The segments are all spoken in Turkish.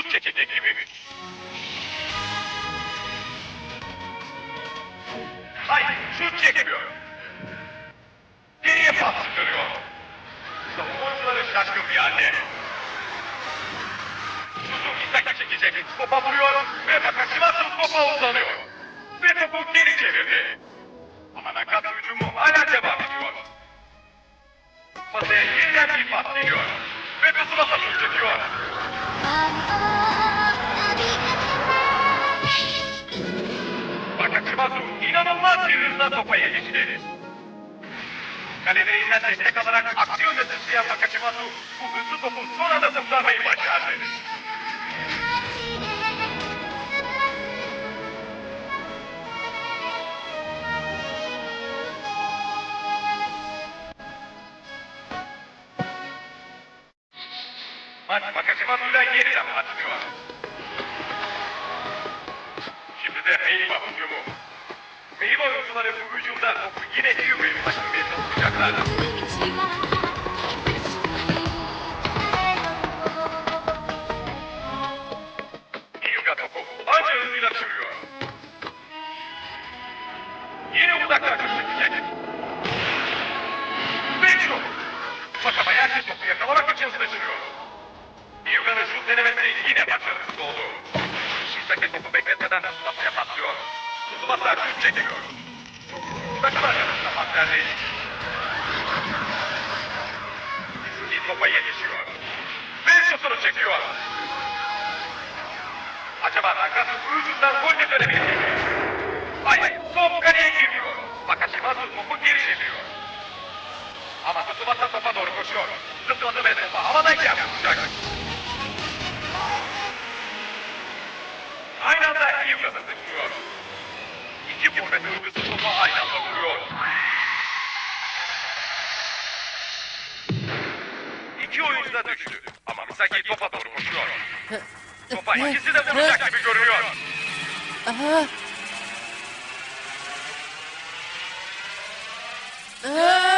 çekecek gibi. Hayır, şut çekmiyor. Geriye pas çıkarıyor. Savunmacıları şaşkın bir halde. Şutu Misaki çekecek. Topa vuruyor ve Nakashimatsu topa uzanıyor. Ve topu geri çevirdi. Ama Nakatsu hücumu hala devam ediyor. Masaya yeniden bir pas geliyor. Ve Tsubasa şut çekiyor. Nakashimatsu inanılmaz bir hızla topa yetişti. Kalelerinden destek alarak aksi yönde sıçrayan Nakashimatsu bu hızlı topu son anda kurtarmayı başardı. Maç oyuncuları bu hücumda topu yine Hyuga'ya Ama Tsubasa topa doğru koşuyor. Zıpladı ve topa havadayken vuracak. Aynı anda Hyuga'da sıçrıyor. İki forvet oyuncusu topu aynı anda vuruyor. İki oyuncu da düştü. Ama Misaki topa doğru koşuyor. Topa ikisi de vuracak gibi görünüyor. Aha. Aa!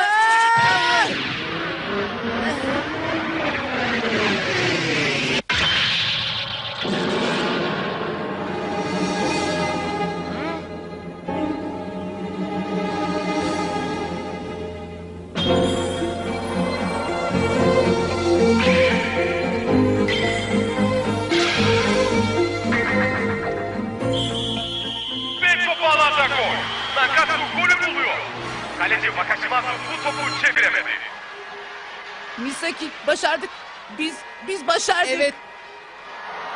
Wakashimatsu bu topu çeviremedi. Misaki başardık. Biz biz başardık. Evet,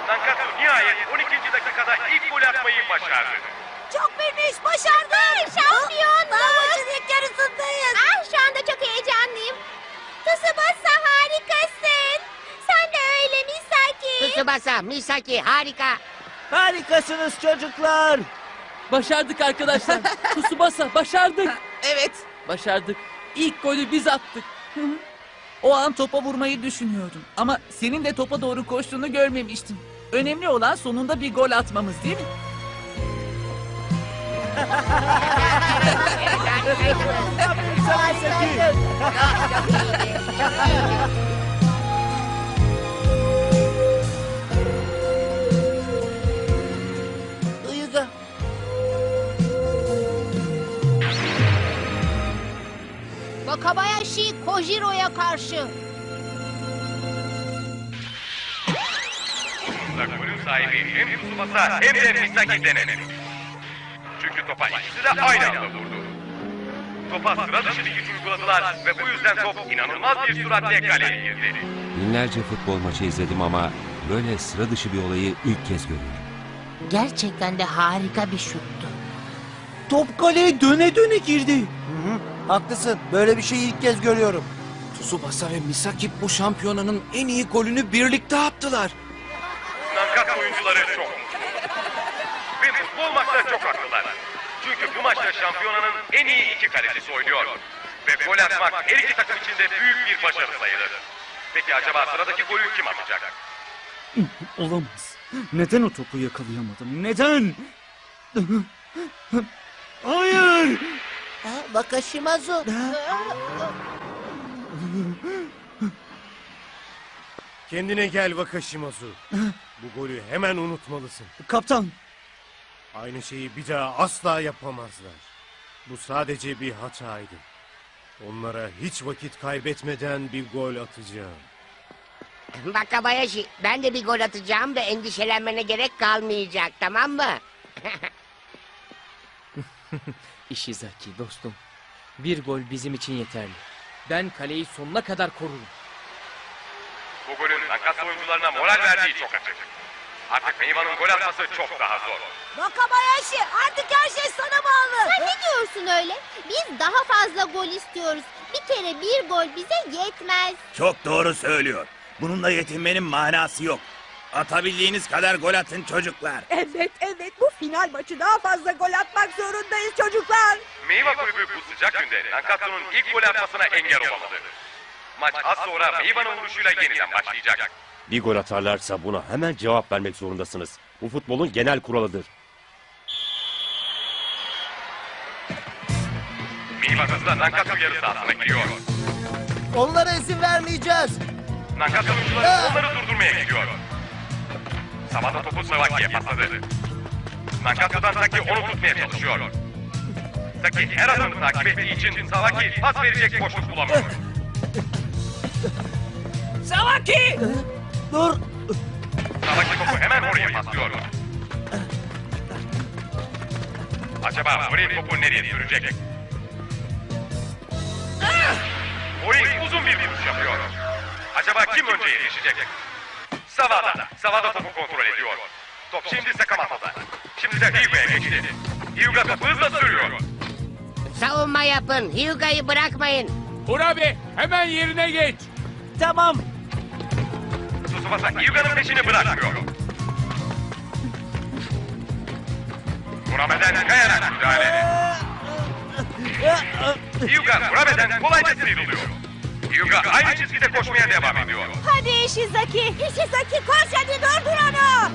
Nankatsu nihayet 12. dakikada ilk gol atmayı başardı. Çok bir iş başardık. Şampiyonluk. Maçın ilk yarısındayız. Ah şu anda çok heyecanlıyım. Tsubasa harikasın. Sen de öyle Misaki. Tsubasa, Misaki harika. harikasınız çocuklar. Başardık arkadaşlar. Tsubasa başardık. Evet. Başardık. İlk golü biz attık. O an topa vurmayı düşünüyordum. Ama senin de topa doğru koştuğunu görmemiştim. Önemli olan sonunda bir gol atmamız değil mi? Sana Misaki. Wakabayashi Kojiro'ya karşı. Golün sahibi hem Tsubasa hem de Misaki denedi. Çünkü topa ikisi de aynı anda vurdu. Topa sıra dışı bir güç uyguladılar ve bu yüzden top inanılmaz bir süratle kaleye girdi. Binlerce futbol maçı izledim ama böyle sıra dışı bir olayı ilk kez görüyorum. Gerçekten de harika bir şuttu. Top kaleye döne döne girdi. Haklısın. Böyle bir şeyi ilk kez görüyorum. Tsubasa ve Misaki bu şampiyonanın en iyi golünü birlikte attılar. Nankatsu oyuncuları çok mutlu. Ve futbol maçta çok haklılar. Çünkü bu maçta şampiyonanın en iyi iki kalecisi oynuyor. Ve gol atmak her iki takım için de büyük bir başarı sayılır. Peki acaba sıradaki golü kim atacak? Olamaz. Neden o topu yakalayamadım? Neden? Hayır! Wakashimazu. Kendine gel Wakashimazu. Bu golü hemen unutmalısın. Kaptan, Aynı şeyi bir daha asla yapamazlar. Bu sadece bir hataydı. Onlara hiç vakit kaybetmeden bir gol atacağım. Wakabayashi ben de bir gol atacağım ve endişelenmene gerek kalmayacak tamam mı? Ishizaki dostum. Bir gol bizim için yeterli. Ben kaleyi sonuna kadar korurum. Bu golün Nankatsu oyuncularına moral verdiği çok açık. Artık Meyvan'ın gol atması çok daha zor. Wakabayashi artık her şey sana bağlı. Sen ne diyorsun öyle? Biz daha fazla gol istiyoruz. Bir kere bir gol bize yetmez. Çok doğru söylüyor. Bununla yetinmenin manası yok. Atabildiğiniz kadar gol atın çocuklar. Evet evet bu final maçı daha fazla gol atmak zorundayız çocuklar. Meyva kulübü bu sıcak günde Nankatsu'nun ilk gol atmasına engel olamadı. Maç az sonra Meyvan'ın vuruşuyla yeniden başlayacak. Bir gol atarlarsa buna hemen cevap vermek zorundasınız. Bu futbolun genel kuralıdır. Meyva hızla Nankatsu yarı sahasına giriyor. Onlara izin vermeyeceğiz. Nankatsu oyuncuları onları durdurmaya gidiyor. Sabahda topu Savaki'ye pasladı. Nankatsu'dan Saki onu tutmaya çalışıyor. Saki her adımı takip ettiği için Savaki pas verecek boşluk bulamıyor. Savaki! Dur. Savaki topu hemen oraya paslıyor. Acaba Mori topu nereye sürecek? Mori uzun bir vuruş yapıyor. Acaba kim önce yetişecek? Savada. Savada topu kontrol ediyor. Top şimdi Sakamoto'da. Şimdi de Hyuga'ya geçti. Hyuga topu hızla sürüyor. Savunma yapın. Hyuga'yı bırakmayın. Urabi hemen yerine geç. Tamam. Tsubasa Hyuga'nın peşini bırakmıyor. Murabe'den kayarak müdahale. Hyuga Murabe'den kolayca sıyrılıyor. Hyuga çizgide koşmaya devam ediyor. Hadi Ishizaki. Ishizaki koş hadi durdur onu.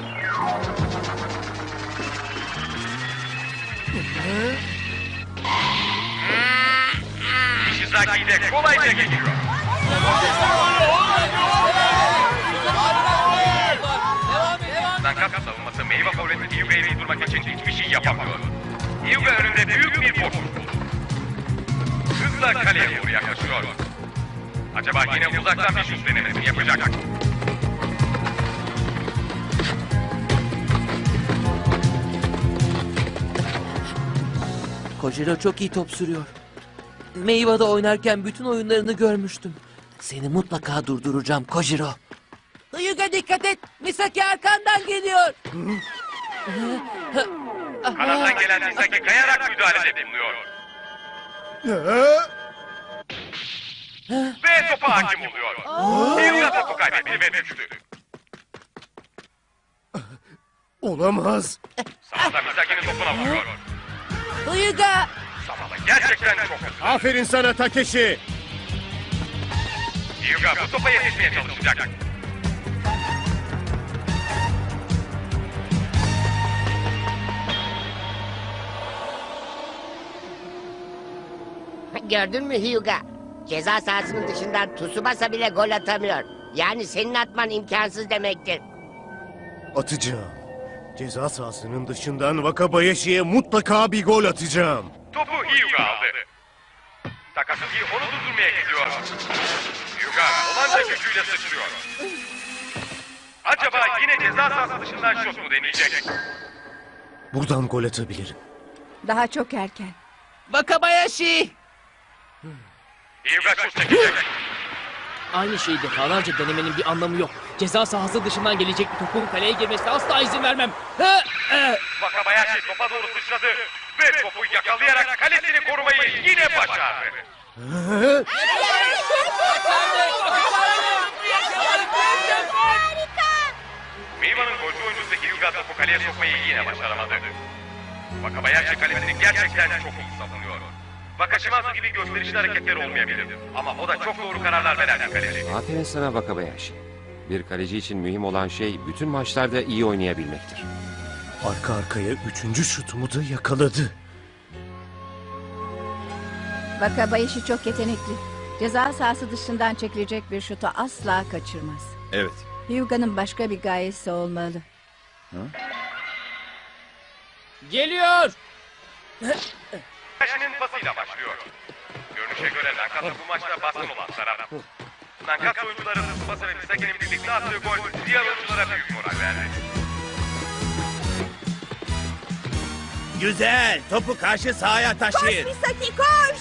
Ishizaki de kolayca geçiyor. Nankatsu savunması meyve favoriti Hyuga'yı durdurmak için hiçbir şey yapamıyor. Hyuga önünde büyük bir boşluk. Hızla kaleye doğru yaklaşıyor. Acaba yine uzaktan bir şut denemesini yapacak. Kojiro çok iyi top sürüyor. Meyva'da oynarken bütün oyunlarını görmüştüm. Seni mutlaka durduracağım Kojiro. Hyuga dikkat et. Misaki arkandan geliyor. Kanattan gelen Misaki kayarak müdahalede bulunuyor. Ve topa hakim oluyor. Hyuga topu kaybetti ve düştü. Olamaz. Sağda Misaki'nin topuna vuruyor. Hyuga! Sağda gerçekten çok hızlı. Aferin sana Takeshi. Hyuga bu topa yetişmeye çalışacak. Gördün mü Hyuga? Ceza sahasının dışından Tsubasa bile gol atamıyor. Yani senin atman imkansız demektir. Atacağım. Ceza sahasının dışından Wakabayashi'ye mutlaka bir gol atacağım. Topu Hyuga aldı. Takasugi onu durdurmaya gidiyor. Hyuga olanca gücüyle sıçrıyor. Acaba yine ceza sahası dışından şut mu deneyecek? Buradan gol atabilirim. Daha çok erken. Wakabayashi! Aynı şeyi defalarca denemenin bir anlamı yok. Ceza sahası dışından gelecek bir topun kaleye girmesine asla izin vermem. Hı, hı. Wakabayashi topa doğru sıçradı ve topu yakalayarak kalesini korumayı yine başardı. Meyva'nın golcü oyuncusu Hyuga topu kaleye sokmayı yine başaramadı. Wakabayashi kalesini gerçekten çok iyi savunuyor. Wakashimazu gibi gösterişli hareketler olmayabilir. Ama o da çok doğru kararlar veren bir kaleci. Aferin sana Wakabayashi. Bir kaleci için mühim olan şey bütün maçlarda iyi oynayabilmektir. Arka arkaya üçüncü şutumu da yakaladı. Wakabayashi çok yetenekli. Ceza sahası dışından çekilecek bir şutu asla kaçırmaz. Evet. Hyuga'nın başka bir gayesi olmalı. Geliyor. Karşının pasıyla başlıyor. Görünüşe göre Nankatsu bu maçta baskın olan taraf. Nankatsu oyuncuları Tsubasa ve Misaki'nin birlikte attığı gol diğer oyunculara büyük moral verdi. Güzel. Topu karşı sahaya taşıyın. Misaki koş!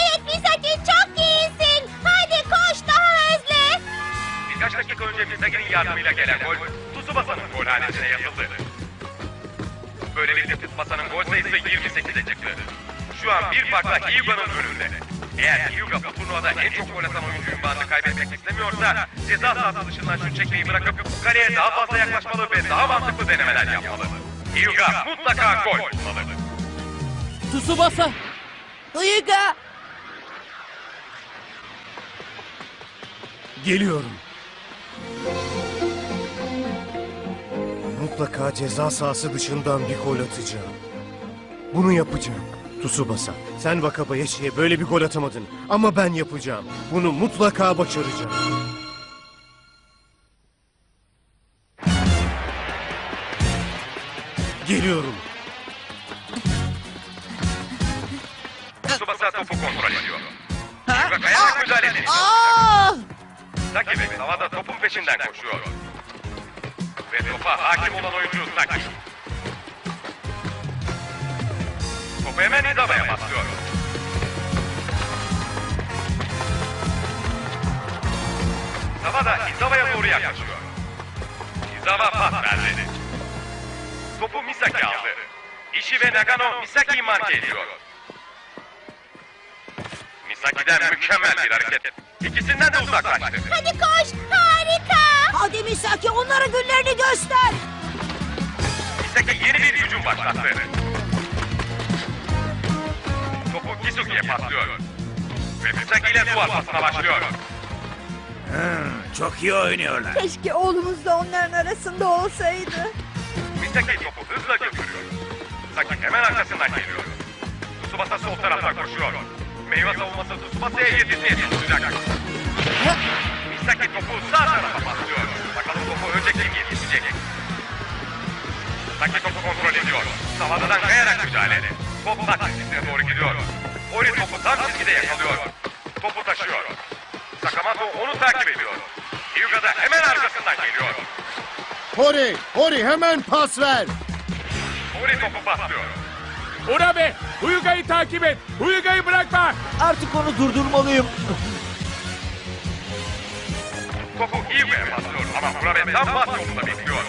Evet Misaki çok iyisin. Hadi koş daha hızlı. Birkaç dakika önce Misaki'nin yardımıyla gelen gol Tsubasa'nın gol hanesine yazıldı. Böylelikle Tsubasa'nın gol sayısı 28'e çıktı. Şu an bir farkla Hyuga'nın önünde. Eğer Hyuga bu turnuvada en çok gol atan oyuncu ünvanını kaybetmek istemiyorsa ceza sahası dışından şut çekmeyi bırakıp kaleye daha fazla yaklaşmalı ve daha mantıklı denemeler yapmalı. Hyuga mutlaka gol bulmalı. Tsubasa. Hyuga. Geliyorum. Mutlaka ceza sahası dışından bir gol atacağım. Bunu yapacağım. Tsubasa, sen Wakabayashi'ye böyle bir gol atamadın. Ama ben yapacağım. Bunu mutlaka başaracağım. Geliyorum. Ishii ve Nagano Misaki'yi marke ediyor. Misaki'den mükemmel bir hareket. İkisinden de uzaklaştı. Hadi koş. Harika. Hadi Misaki onlara günlerini göster. Misaki yeni bir hücum başlattı. Topu Kisugi'ye paslıyor. Ve Misaki ile duvar pasına başlıyor. Hmm, çok iyi oynuyorlar. Keşke oğlumuz da onların arasında olsaydı. Misaki topu hızla götürüyor. Saki hemen arkasından geliyor. Tsubasa sol taraftan koşuyor. Meyve savunması Tsubasa'ya yetişmeye çalışacak. Misaki topu sağ tarafa paslıyor. Bakalım topu önce kim yetişecek? Saki topu kontrol ediyor. Savadadan kayarak müdahale. Top taç çizgisine doğru gidiyor. Ori topu tam çizgide yakalıyor. Topu taşıyor. Sakamoto onu takip ediyor. Hyuga da hemen arkasından geliyor. Hori, Hori hemen pas ver. Ori topu paslıyor. Urabe, Huyuga'yı takip et. Huyuga'yı bırakma. Artık onu durdurmalıyım. Topu Hyuga'ya paslıyor ama Murabe tam pas yolunda bekliyor.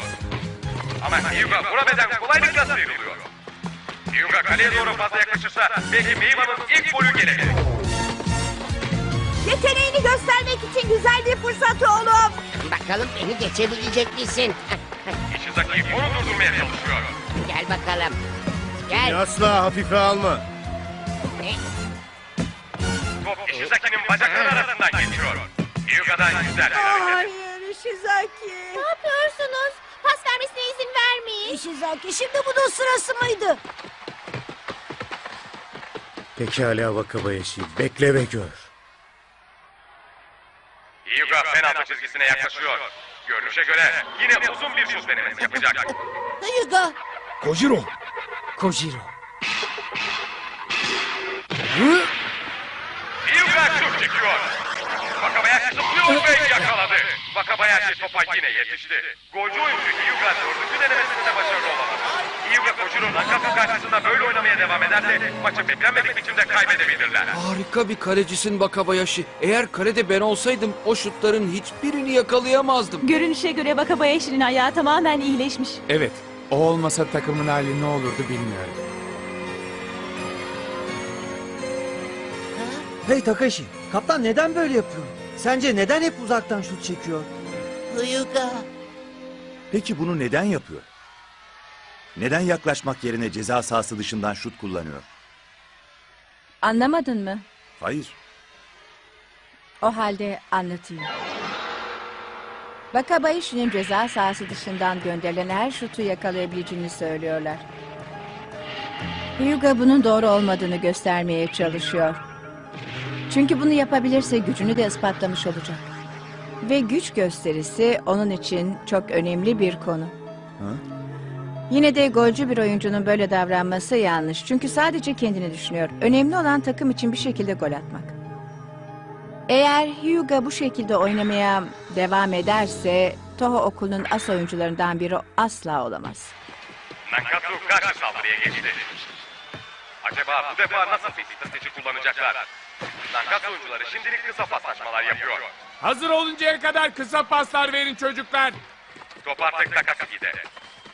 Ama Hyuga Murabe'den kolaylıkla sıyrılıyor. Hyuga kaleye doğru fazla yaklaşırsa belki Meiva'nın ilk golü gelebilir. Yeteneğini göstermek için güzel bir fırsat oğlum. Bakalım beni geçebilecek misin? Ishizaki onu durdurmaya çalışıyor. Gel bakalım. Gel. Asla hafife alma. Top Ishizaki'nin bacakları arasından geçiyor. Hyuga'dan güzel bir hareket. Hayır Ishizaki. Ne yapıyorsunuz? Pas vermesine izin vermeyin. Ishizaki şimdi bunun sırası mıydı? Pekala Wakabayashi, bekle ve gör. Hyuga penaltı çizgisine yaklaşıyor. Görünüşe göre yine uzun bir şut denemesi yapacak. Hyuga. Kojiro. Kojiro. Hyuga şut çekiyor. Wakabayashi zıplıyor ve yakaladı. Wakabayashi topa yine yetişti. Golcü oyuncu Hyuga dördüncü denemesinde de başarılı olamadı. Hyuga Kojiro Nankatsu karşısında böyle oynamaya devam ederse maçı beklenmedik biçimde kaybedebilirler. Harika bir kalecisin Wakabayashi. Eğer kalede ben olsaydım o şutların hiçbirini yakalayamazdım. Görünüşe göre Wakabayashi'nin ayağı tamamen iyileşmiş. Evet. O olmasa takımın hali ne olurdu bilmiyorum. Hey Takashi, kaptan neden böyle yapıyor? Sence neden hep uzaktan şut çekiyor? Hyuga. Peki bunu neden yapıyor? Neden yaklaşmak yerine ceza sahası dışından şut kullanıyor? Anlamadın mı? Hayır. O halde anlatayım. Wakabayashi'nin ceza sahası dışından gönderilen her şutu yakalayabileceğini söylüyorlar. Hyuga bunun doğru olmadığını göstermeye çalışıyor. Çünkü bunu yapabilirse gücünü de ispatlamış olacak. Ve güç gösterisi onun için çok önemli bir konu. Yine de golcü bir oyuncunun böyle davranması yanlış. Çünkü sadece kendini düşünüyor. Önemli olan takım için bir şekilde gol atmak. Eğer Hyuga bu şekilde oynamaya devam ederse Toho okulunun as oyuncularından biri asla olamaz. Nankatsu karşı saldırıya geçti. Acaba bu defa nasıl bir strateji kullanacaklar? Nankatsu oyuncuları şimdilik kısa paslaşmalar yapıyor. Hazır oluncaya kadar kısa paslar verin çocuklar. Top artık Takasugi'de.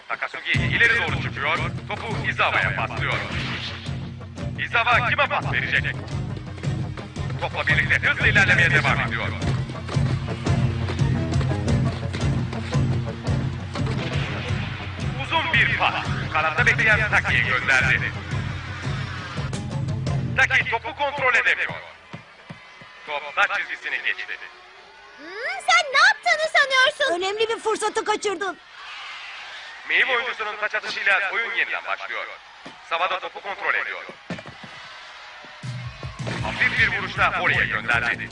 Takasugi ileri doğru çıkıyor, topu Izawa'ya paslıyor. Izawa kime pas verecek? Topla birlikte hızla ilerlemeye devam ediyor. Uzun bir pas. Kanatta bekleyen Taki'ye gönderdi. Taki topu kontrol edemiyor. Top taç çizgisini geçti. Hmm, sen ne yaptığını sanıyorsun? Önemli bir fırsatı kaçırdın. Meyve oyuncusunun taç atışıyla oyun yeniden başlıyor. Savada topu kontrol ediyor. Hafif bir vuruşla oraya gönderdi.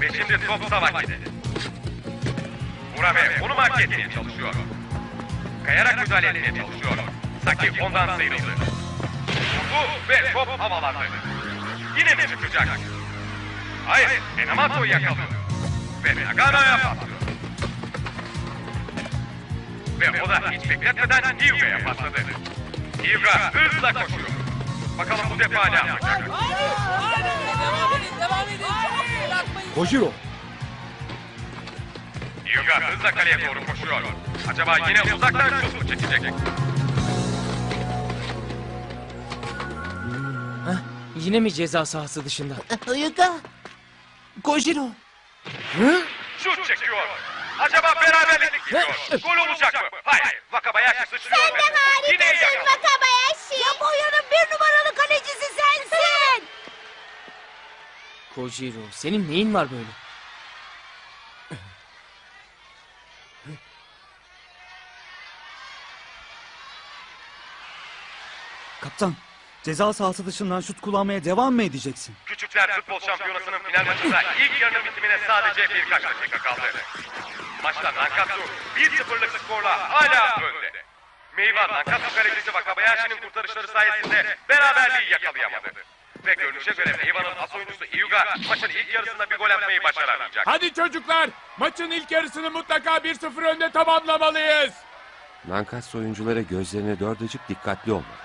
Ve şimdi top Savaki'de. Murame onu mark etmeye çalışıyor. Kayarak müdahale etmeye çalışıyor. Saki ondan sıyrıldı. Vurdu ve top havalandı. Yine mi çıkacak? Hayır, Enamato yakalıyor. Ve Nagana'ya patlıyor. Ve o da hiç bekletmeden Hyuga'ya pasladı. Hyuga hızla koşuyor. Bakalım bu defa ne yapacak? Kojiro. Hyuga hızla kaleye doğru koşuyor. Acaba yine uzaktan şut mu çekecek? Yine mi ceza sahası dışında? Hyuga. Kojiro. Şut çekiyor. Acaba beraberlik gidiyor. Gol olacak mı? Hayır. Wakabayashi sıçrıyor. Sen de ve Yine harikasın yakaladı. Wakabayashi. Japonya'nın bir numaralı kalecisi sensin. Kojiro senin neyin var böyle? Kaptan, ceza sahası dışından şut kullanmaya devam mı edeceksin? Küçükler Futbol Şampiyonası'nın final maçında ilk yarının bitimine sadece birkaç dakika kaldı. Maçta Nankatsu 1-0'lık skorla hala önde. Meyva Nankatsu kalecisi Wakabayashi'nin kurtarışları sayesinde beraberliği yakalayamadı. Ve görünüşe göre Meyva'nın as oyuncusu Hyuga maçın ilk yarısında bir gol atmayı başaramayacak. Hadi çocuklar maçın ilk yarısını mutlaka 1-0 önde tamamlamalıyız. Nankatsu oyuncuları gözlerine dört açıp dikkatli olmalı.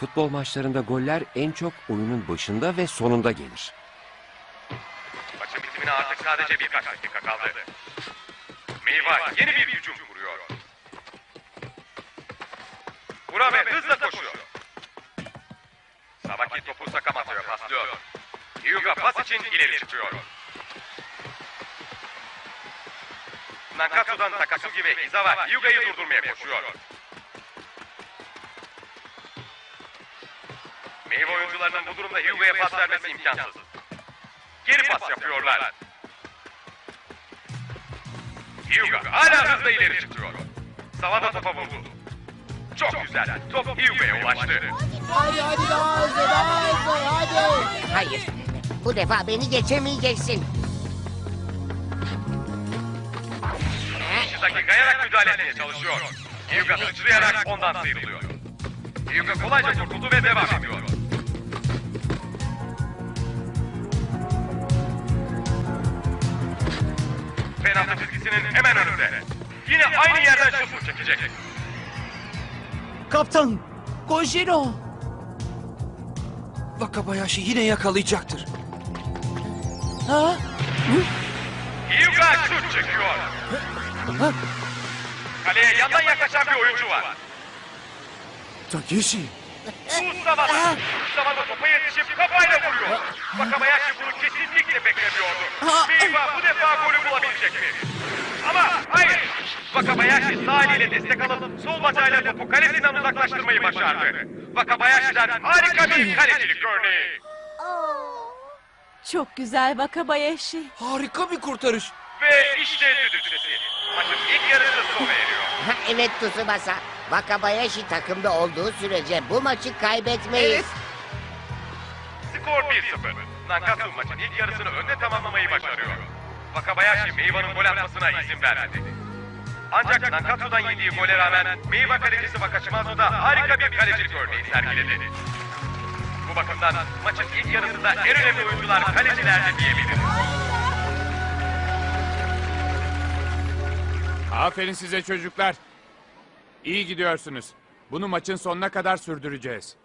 Futbol maçlarında goller en çok oyunun başında ve sonunda gelir. Maçın bitimine artık sadece birkaç dakika kaldı. Meyva yeni bir hücum kuruyor. Murame hızla koşuyor. Sabaki topu Sakamoto'ya paslıyor. Hyuga pas için ileri çıkıyor. Nankatsu'dan Takasugi ve Izawa Hyuga'yı durdurmaya koşuyor. Meyve oyuncularının bu durumda Hyuga'ya pas vermesi imkansız. Geri pas yapıyorlar. Hyuga hala hızla ileri çıkıyor. Savada topa vurdu. Çok güzel. Top Hyuga'ya ulaştı. Hadi hadi daha hızlı daha hızlı hadi. Hayır. Bu defa beni geçemeyeceksin. Ishizaki kayarak müdahale etmeye çalışıyor. Hyuga sıçrayarak ondan sıyrılıyor. Hyuga kolayca kurtuldu ve devam ediyor. Penaltı çizgisinin hemen önünde. Yine aynı yerden şut çekecek? Kaptan, Kojiro. Wakabayashi yine yakalayacaktır. Ha? Hyuga şut çekiyor. Kaleye yandan yaklaşan bir oyuncu var. Takeshi. Ustama'da. Ustama'da topa yetişip kafayla vuruyor. Wakabayashi bunu kesinlikle beklemiyordu. Meiba bu defa golü bulabilecek mi? Ama hayır. Wakabayashi sağ eliyle destek alıp sol bacağıyla topu kalesinden uzaklaştırmayı başardı. Wakabayashi'den harika bir kalecilik örneği. Çok güzel Wakabayashi. Harika bir kurtarış. Ve işte düdük sesi. Maçın ilk yarısı sona eriyor. Ha, evet Tsubasa. Wakabayashi takımda olduğu sürece bu maçı kaybetmeyiz. Skor 1-0. Nankatsu maçın ilk yarısını önde tamamlamayı başarıyor. Wakabayashi Meiva'nın gol atmasına izin vermedi. Ancak Nankatsu'dan yediği gole rağmen Meiva kalecisi Wakashimazu da harika bir kalecilik örneği sergiledi. Bu bakımdan maçın ilk yarısında en önemli oyuncular kalecilerdi diyebiliriz. Aferin size çocuklar. İyi gidiyorsunuz. Bunu maçın sonuna kadar sürdüreceğiz.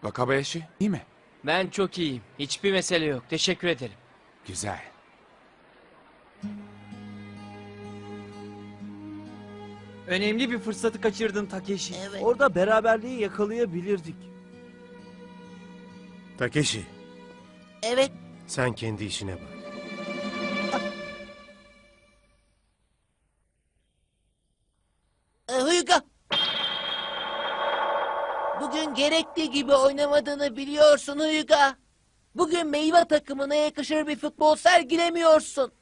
Wakabayashi iyi mi? Ben çok iyiyim. Hiçbir mesele yok. Teşekkür ederim. Güzel. Önemli bir fırsatı kaçırdın Takeshi. Orada beraberliği yakalayabilirdik. Takeshi, Evet. sen kendi işine bak. E, Huyga. Bugün gerektiği gibi oynamadığını biliyorsun Huyga. Bugün meyve takımına yakışır bir futbol sergilemiyorsun.